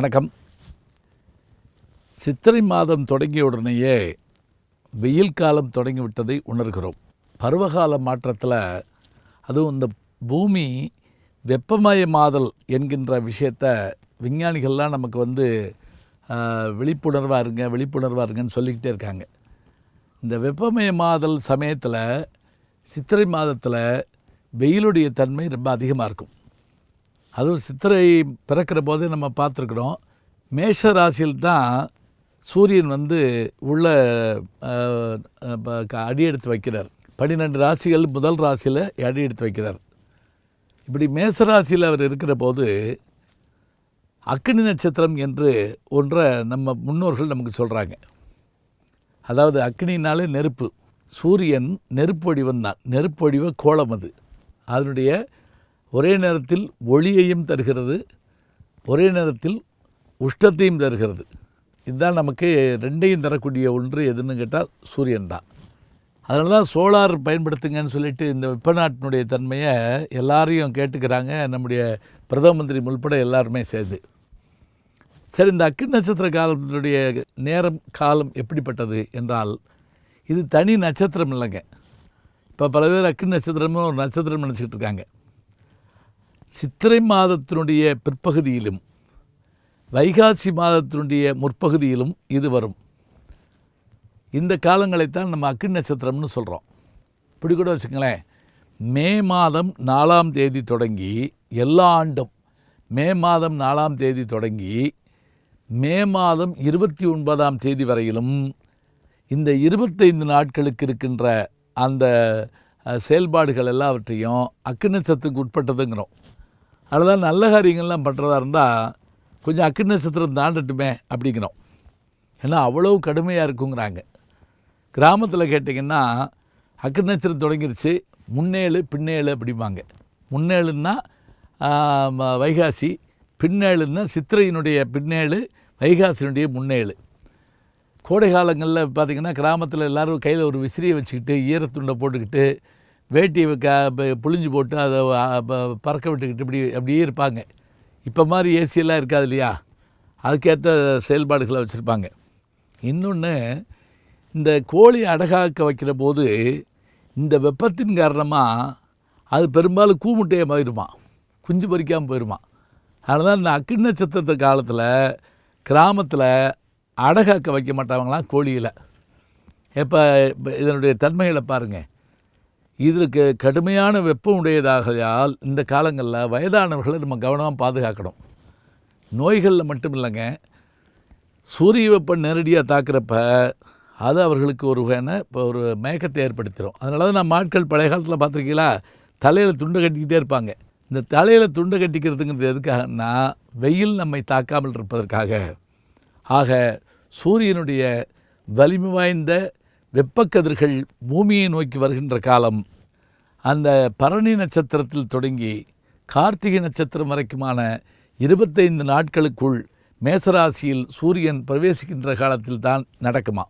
வணக்கம். சித்திரை மாதம் தொடங்கிய உடனேயே வெயில் காலம் தொடங்கிவிட்டதை உணர்கிறோம். பருவகால மாற்றத்தில் அதுவும் இந்த பூமி வெப்பமயமாதல் என்கின்ற விஷயத்தை விஞ்ஞானிகள்லாம் நமக்கு வந்து விழிப்புணர்வாக இருங்க விழிப்புணர்வாக இருங்கன்னு சொல்லிக்கிட்டே இருக்காங்க. இந்த வெப்பமயமாதல் சமயத்தில் சித்திரை மாதத்தில் வெயிலுடைய தன்மை ரொம்ப அதிகமாக இருக்கும். அதுவும் சித்திரை பிறக்கிற போதே நம்ம பார்த்துருக்குறோம். மேஷ ராசியில் தான் சூரியன் வந்து உள்ள அடி எடுத்து வைக்கிறார். பன்னிரெண்டு ராசிகள் முதல் ராசியில் அடி எடுத்து வைக்கிறார். இப்படி மேச ராசியில் அவர் இருக்கிற போது அக்கினி நட்சத்திரம் என்று ஒன்றை நம்ம முன்னோர்கள் நமக்கு சொல்கிறாங்க அதாவது அக்னினாலே நெருப்பு. சூரியன் நெருப்பு தான் நெருப்பு வடிவ கோலம் அது. அதனுடைய ஒரே நேரத்தில் ஒளியையும் தருகிறது ஒரே நேரத்தில் உஷ்ணத்தையும் தருகிறது. இதுதான் நமக்கு ரெண்டையும் தரக்கூடிய ஒன்று எதுன்னு கேட்டால் சூரியன் தான். அதனால தான் சோலார் பயன்படுத்துங்கன்னு சொல்லிட்டு இந்த வெப்பநாட்டினுடைய தன்மையை எல்லாரையும் கேட்டுக்கிறாங்க. நம்முடைய பிரதம மந்திரி உள்பட எல்லாருமே சேர்ந்து. சரி இந்த அக்கி நட்சத்திர காலத்தினுடைய நேரம் காலம் எப்படிப்பட்டது என்றால் இது தனி நட்சத்திரம் இல்லைங்க. இப்போ பல பேர் அக்கி நட்சத்திரமும் ஒரு நட்சத்திரம் நினச்சிக்கிட்டு இருக்காங்க. சித்திரை மாதத்தினுடைய பிற்பகுதியிலும் வைகாசி மாதத்தினுடைய முற்பகுதியிலும் இது வரும். இந்த காலங்களைத்தான் நம்ம அக்னி நட்சத்திரம்னு சொல்கிறோம் இப்படி கூட வச்சுங்களேன் மே மாதம் நாலாம் தேதி தொடங்கி எல்லா ஆண்டும் மே மாதம் நாலாம் தேதி தொடங்கி மே மாதம் இருபத்தி ஒன்பதாம் தேதி வரையிலும் இந்த இருபத்தைந்து நாட்களுக்கு இருக்கின்ற அந்த செயல்பாடுகள் எல்லாவற்றையும் அக்னி நட்சத்திரத்துக்கு உட்பட்டதுங்கிறோம். அதுதான் நல்ல காரியங்கள்லாம் பண்ணுறதா இருந்தால் கொஞ்சம் அக்கினி நட்சத்திரம் தாண்டட்டுமே அப்படிங்கிறோம். ஏன்னா அவ்வளோ கடுமையாக இருக்குங்கிறாங்க. கிராமத்தில் கேட்டிங்கன்னா அக்கினி நட்சத்திரம் தொடங்கிருச்சு முன்னேழு பின்னேழு அப்படிம்பாங்க. முன்னேழுன்னா வைகாசி பின்னேழுன்னா சித்திரையினுடைய பின்னேழு வைகாசியினுடைய முன்னேழு. கோடை காலங்களில் பார்த்திங்கன்னா கிராமத்தில் எல்லோரும் கையில் ஒரு விசிறியை வச்சுக்கிட்டு ஈரத்துண்டை போட்டுக்கிட்டு வேட்டியை க புழிஞ்சு போட்டு அதை ப- பறக்க விட்டுக்கிட்டு இப்படி அப்படியே இருப்பாங்க. இப்போ மாதிரி ஏசியெல்லாம் இருக்காது இல்லையா? அதுக்கேற்ற செயல்பாடுகளை வச்சுருப்பாங்க. இன்னொன்று இந்த கோழி அடகாக்க வைக்கிற போது இந்த வெப்பத்தின் காரணமாக அது பெரும்பாலும் கூமுட்டையை போயிடுமா குஞ்சு பொறிக்காமல் போயிடுமா அதனால் தான் இந்த அக்கினி நட்சத்திரத்து காலத்தில் கிராமத்தில் அடகாக்க வைக்க மாட்டாங்களாம் கோழியில். இப்போ இதனுடைய தன்மைகளை பாருங்கள் இதற்கு கடுமையான வெப்பம் உடையதாகையால் இந்த காலங்களில் வயதானவர்களை நம்ம கவனமாக பாதுகாக்கணும். நோய்களில் மட்டும் இல்லைங்க. சூரிய வெப்பம் நேரடியாக தாக்குறப்ப அது அவர்களுக்கு ஒரு வகையான இப்போ ஒரு மயக்கத்தை ஏற்படுத்திடும் அதனால தான் நம்ம ஆட்கள் பழைய காலத்தில் பார்த்துருக்கீங்களா? தலையில் துண்டை கட்டிக்கிட்டே இருப்பாங்க. இந்த தலையில் துண்டை கட்டிக்கிறதுங்கிறது எதுக்காகன்னா வெயில் நம்மை தாக்காமல் இருப்பதற்காக. ஆக சூரியனுடைய வலிமை வாய்ந்த வெப்பக்கதிர்கள் பூமியை நோக்கி வருகின்ற காலம் அந்த பரணி நட்சத்திரத்தில் தொடங்கி கார்த்திகை நட்சத்திரம் வரைக்குமான இருபத்தைந்து நாட்களுக்குள் மேசராசியில் சூரியன் பிரவேசிக்கின்ற காலத்தில் தான் நடக்குமா?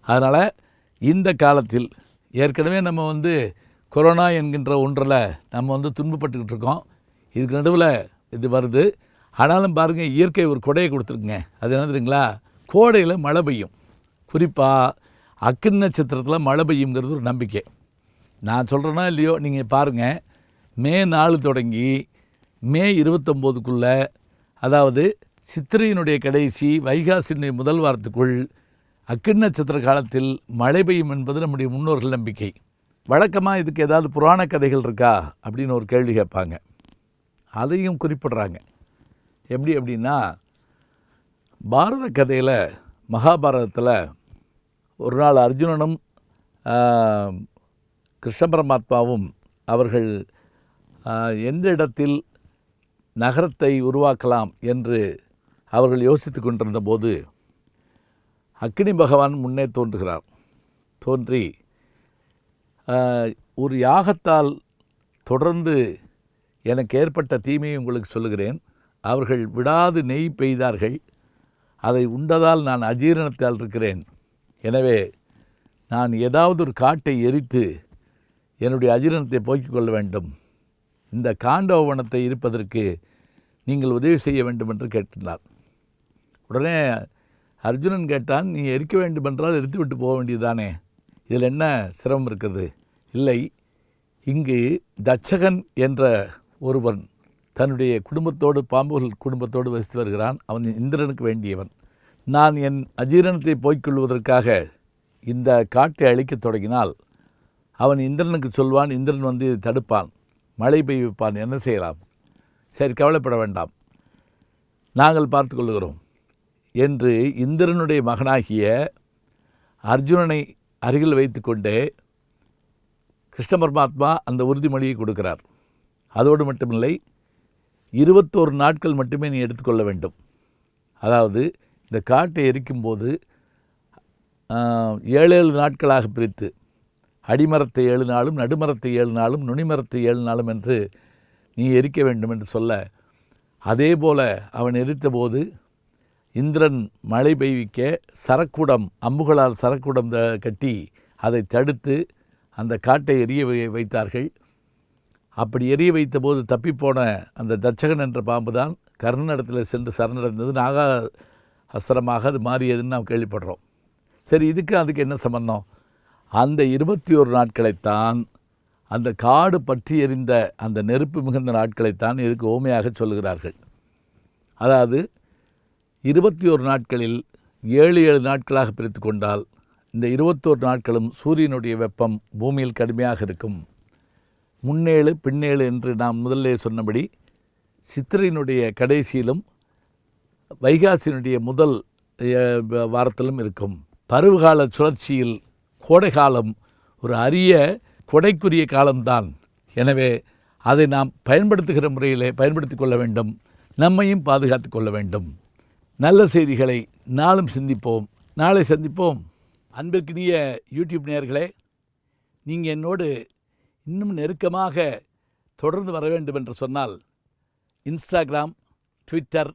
அதனால் இந்த காலத்தில் ஏற்கனவே நம்ம வந்து கொரோனா என்கின்ற ஒன்றில் நம்ம வந்து துன்பப்பட்டுக்கிட்டு இருக்கோம். இதுக்கு நடுவில் இது வருது. ஆனாலும் பாருங்கள் இயற்கை ஒரு கொடையை கொடுத்துருக்குங்க. அது என்ன தெரியுங்களா? கோடையில் மழை பெய்யும். குறிப்பாக அக்கினி நட்சத்திரத்தில் மழை பெய்யுங்கிறது ஒரு நம்பிக்கை. நான் சொல்கிறேன்னா இல்லையோ நீங்கள் பாருங்கள் மே நாலு தொடங்கி மே இருபத்தொம்போதுக்குள்ளே அதாவது சித்திரையினுடைய கடைசி வைகாசினுடைய முதல் வாரத்துக்குள் அக்கினி நட்சத்திர காலத்தில் மழை பெய்யும் என்பது நம்முடைய முன்னோர்கள் நம்பிக்கை. வழக்கமாக இதுக்கு ஏதாவது புராண கதைகள் இருக்கா? அப்படின்னு ஒரு கேள்வி கேட்பாங்க. அதையும் குறிப்பிட்றாங்க. எப்படி அப்படின்னா பாரத கதையில் மகாபாரதத்தில் ஒரு நாள் அர்ஜுனனும் கிருஷ்ண பரமாத்மாவும் அவர்கள் எந்த இடத்தில் நகரத்தை உருவாக்கலாம் என்று அவர்கள் யோசித்து கொண்டிருந்த போது அக்னி பகவான் முன்னே தோன்றுகிறார். தோன்றி ஒரு யாகத்தால் தொடர்ந்து எனக்கு ஏற்பட்ட தீமையை உங்களுக்கு சொல்லுகிறேன். அவர்கள் விடாது நெய் பெய்தார்கள். அதை உண்டதால் நான் அஜீரணத்தால் இருக்கிறேன். எனவே நான் ஏதாவது ஒரு காட்டை எரித்து என்னுடைய அஜீரணத்தை போக்கிக் கொள்ள வேண்டும். இந்த காண்டவ வனத்தை இருப்பதற்கு நீங்கள் உதவி செய்ய வேண்டும் என்று கேட்டினார் உடனே அர்ஜுனன் கேட்டான் நீ எரிக்க வேண்டுமென்றால் எரித்துவிட்டு போக வேண்டியதுதானே? இதில் என்ன சிரமம் இருக்குது இல்லை இங்கு தச்சகன் என்ற ஒருவன் தன்னுடைய குடும்பத்தோடு பாம்புகள் குடும்பத்தோடு வசித்து வருகிறான். அவன் இந்திரனுக்கு வேண்டியவன். நான் என் அஜீரணத்தை போய்க்கொள்வதற்காக இந்த காட்டை அழிக்கத் தொடங்கினால் அவன் இந்திரனுக்கு சொல்வான் இந்திரன் வந்து இதை தடுப்பான் மழை பெய்விப்பான் என்ன செய்யலாம்? சரி கவலைப்பட வேண்டாம். நாங்கள் பார்த்து கொள்கிறோம் என்று இந்திரனுடைய மகனாகிய அர்ஜுனனை அருகில் வைத்துக்கொண்டே கிருஷ்ண பரமாத்மா அந்த உறுதிமொழியை கொடுக்கிறார். அதோடு மட்டுமில்லை இருபத்தோரு நாட்கள் மட்டுமே நீ எடுத்துக்கொள்ள வேண்டும். அதாவது இந்த காட்டை எரிக்கும்போது ஏழு ஏழு நாட்களாக பிரித்து அடிமரத்தை ஏழு நாளும் நடுமரத்தை ஏழு நாளும் நுனிமரத்தை ஏழு நாளும் என்று நீ எரிக்க வேண்டும் என்று சொல்ல அதே போல அவன் எரித்தபோது இந்திரன் மழை பெய்விக்க சரக்குடம் அம்புகளால் சரக்குடம் கட்டி அதை தடுத்து அந்த காட்டை எரிய வை- வைத்தார்கள். அப்படி எரிய வைத்தபோது தப்பிப்போன அந்த தச்சகன் என்ற பாம்பு தான் கர்ணனிடத்தில் சென்று சரணடைந்தது. நாகா அஸ்திரமாக அது மாறியதுன்னு நாம் கேள்விப்படுறோம். சரி இதுக்கு அதுக்கு என்ன சம்பந்தம்? அந்த இருபத்தி ஒரு நாட்களைத்தான் அந்த காடு பற்றி எறிந்த அந்த நெருப்பு மிகுந்த நாட்களைத்தான் இதுக்கு ஓமையாக சொல்கிறார்கள் அதாவது இருபத்தி ஒரு நாட்களில் ஏழு ஏழு நாட்களாக பிரித்து கொண்டால் இந்த இருபத்தோரு நாட்களும் சூரியனுடைய வெப்பம் பூமியில் கடுமையாக இருக்கும். முன்னேழு பின்னேழு என்று நாம் முதல்லே சொன்னபடி சித்திரையினுடைய கடைசியிலும் வைகாசியினுடைய முதல் வ- வாரத்திலும் இருக்கும். பருவகால சுழற்சியில் கோடை காலம் ஒரு அரிய கொடைக்குரிய காலம்தான். எனவே அதை நாம் பயன்படுத்துகிற முறையிலே பயன்படுத்தி கொள்ள வேண்டும். நம்மையும் பாதுகாத்து கொள்ள வேண்டும். நல்ல செய்திகளை நாளும் சிந்திப்போம். நாளை சந்திப்போம். அன்பிற்கினிய யூடியூப் நேயர்களே நீங்கள் என்னோடு இன்னும் நெருக்கமாக தொடர்ந்து வர வேண்டும் என்று சொன்னால் இன்ஸ்டாகிராம் ட்விட்டர்